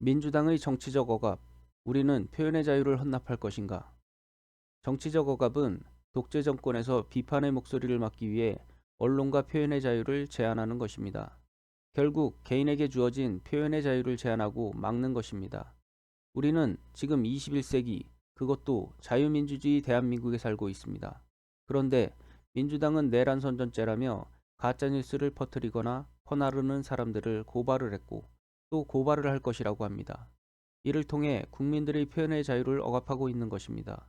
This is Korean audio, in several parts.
민주당의 정치적 억압, 우리는 표현의 자유를 헌납할 것인가? 정치적 억압은 독재 정권에서 비판의 목소리를 막기 위해 언론과 표현의 자유를 제한하는 것입니다. 결국 개인에게 주어진 표현의 자유를 제한하고 막는 것입니다. 우리는 지금 21세기 그것도 자유민주주의 대한민국에 살고 있습니다. 그런데 민주당은 내란 선전죄라며 가짜뉴스를 퍼뜨리거나 퍼나르는 사람들을 고발을 했고 또 고발을 할 것이라고 합니다. 이를 통해 국민들의 표현의 자유를 억압하고 있는 것입니다.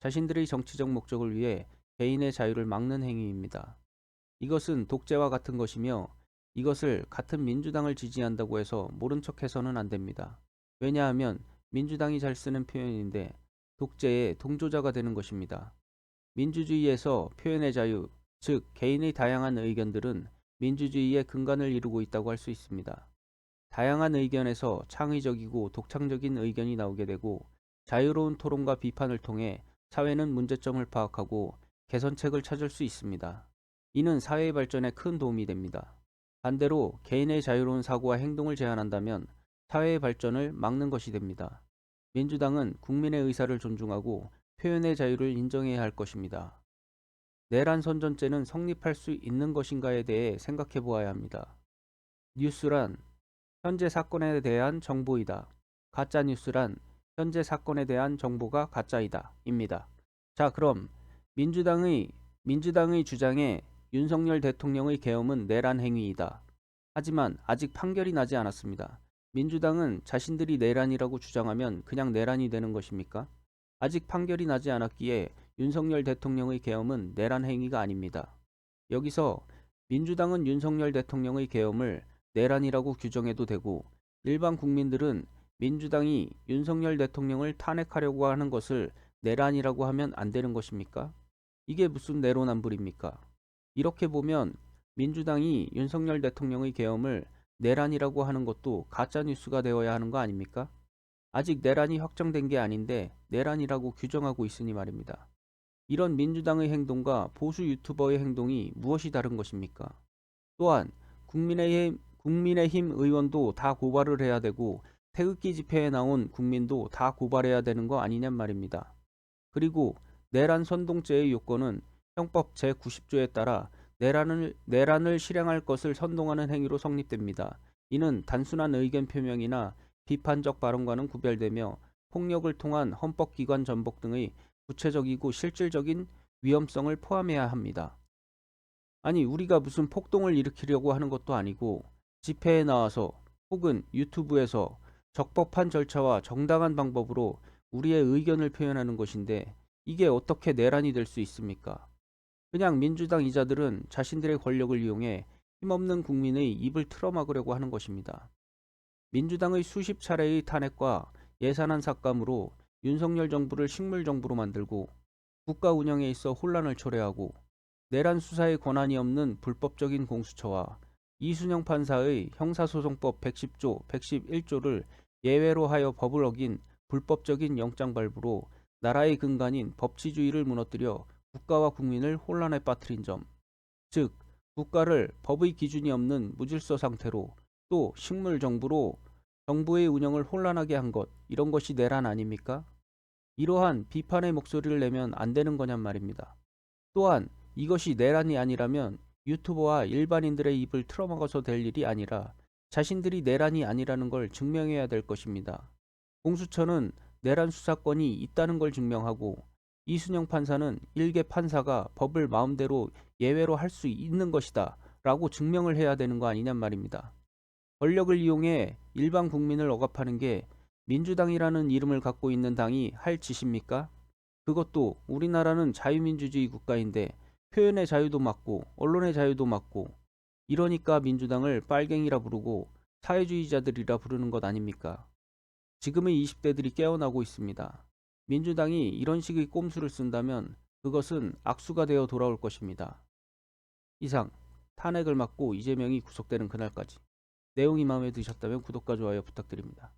자신들의 정치적 목적을 위해 개인의 자유를 막는 행위입니다. 이것은 독재와 같은 것이며 이것을 같은 민주당을 지지한다고 해서 모른 척 해서는 안 됩니다. 왜냐하면 민주당이 잘 쓰는 표현인데 독재의 동조자가 되는 것입니다. 민주주의에서 표현의 자유, 즉 개인의 다양한 의견들은 민주주의의 근간을 이루고 있다고 할 수 있습니다. 다양한 의견에서 창의적이고 독창적인 의견이 나오게 되고 자유로운 토론과 비판을 통해 사회는 문제점을 파악하고 개선책을 찾을 수 있습니다. 이는 사회의 발전에 큰 도움이 됩니다. 반대로 개인의 자유로운 사고와 행동을 제한한다면 사회의 발전을 막는 것이 됩니다. 민주당은 국민의 의사를 존중하고 표현의 자유를 인정해야 할 것입니다. 내란 선전죄는 성립할 수 있는 것인가에 대해 생각해 보아야 합니다. 뉴스란 현재 사건에 대한 정보이다. 가짜 뉴스란 현재 사건에 대한 정보가 가짜이다. 입니다. 자, 그럼 민주당의 민주당의 주장에 윤석열 대통령의 계엄은 내란 행위이다. 하지만 아직 판결이 나지 않았습니다. 민주당은 자신들이 내란이라고 주장하면 그냥 내란이 되는 것입니까? 아직 판결이 나지 않았기에 윤석열 대통령의 계엄은 내란 행위가 아닙니다. 여기서 민주당은 윤석열 대통령의 계엄을 내란이라고 규정해도 되고 일반 국민들은 민주당이 윤석열 대통령을 탄핵하려고 하는 것을 내란이라고 하면 안 되는 것입니까? 이게 무슨 내로남불입니까? 이렇게 보면 민주당이 윤석열 대통령의 계엄을 내란이라고 하는 것도 가짜뉴스가 되어야 하는 거 아닙니까? 아직 내란이 확정된 게 아닌데 내란이라고 규정하고 있으니 말입니다. 이런 민주당의 행동과 보수 유튜버의 행동이 무엇이 다른 것입니까? 또한 국민의힘, 국민의힘 의원도 다 고발을 해야 되고 태극기 집회에 나온 국민도 다 고발해야 되는 거 아니냔 말입니다. 그리고 내란 선동죄의 요건은 형법 제90조에 따라 내란을, 내란을 실행할 것을 선동하는 행위로 성립됩니다. 이는 단순한 의견 표명이나 비판적 발언과는 구별되며 폭력을 통한 헌법기관 전복 등의 구체적이고 실질적인 위험성을 포함해야 합니다. 아니, 우리가 무슨 폭동을 일으키려고 하는 것도 아니고 집회에 나와서 혹은 유튜브에서 적법한 절차와 정당한 방법으로 우리의 의견을 표현하는 것인데 이게 어떻게 내란이 될 수 있습니까? 그냥 민주당 이자들은 자신들의 권력을 이용해 힘없는 국민의 입을 틀어막으려고 하는 것입니다. 민주당의 수십 차례의 탄핵과 예산안 삭감으로 윤석열 정부를 식물 정부로 만들고 국가 운영에 있어 혼란을 초래하고 내란 수사의 권한이 없는 불법적인 공수처와 이순영 판사의 형사소송법 110조, 111조를 예외로 하여 법을 어긴 불법적인 영장 발부로 나라의 근간인 법치주의를 무너뜨려 국가와 국민을 혼란에 빠뜨린 점, 즉 국가를 법의 기준이 없는 무질서 상태로 또 식물 정부로 정부의 운영을 혼란하게 한 것, 이런 것이 내란 아닙니까? 이러한 비판의 목소리를 내면 안 되는 거냔 말입니다. 또한 이것이 내란이 아니라면 유튜버와 일반인들의 입을 틀어막아서 될 일이 아니라 자신들이 내란이 아니라는 걸 증명해야 될 것입니다. 공수처는 내란 수사권이 있다는 걸 증명하고 이순영 판사는 일개 판사가 법을 마음대로 예외로 할 수 있는 것이다 라고 증명을 해야 되는 거 아니냔 말입니다. 권력을 이용해 일반 국민을 억압하는 게 민주당이라는 이름을 갖고 있는 당이 할 짓입니까? 그것도 우리나라는 자유민주주의 국가인데 표현의 자유도 맞고 언론의 자유도 맞고 이러니까 민주당을 빨갱이라 부르고 사회주의자들이라 부르는 것 아닙니까? 지금의 20대들이 깨어나고 있습니다. 민주당이 이런 식의 꼼수를 쓴다면 그것은 악수가 되어 돌아올 것입니다. 이상 탄핵을 막고 이재명이 구속되는 그날까지 내용이 마음에 드셨다면 구독과 좋아요 부탁드립니다.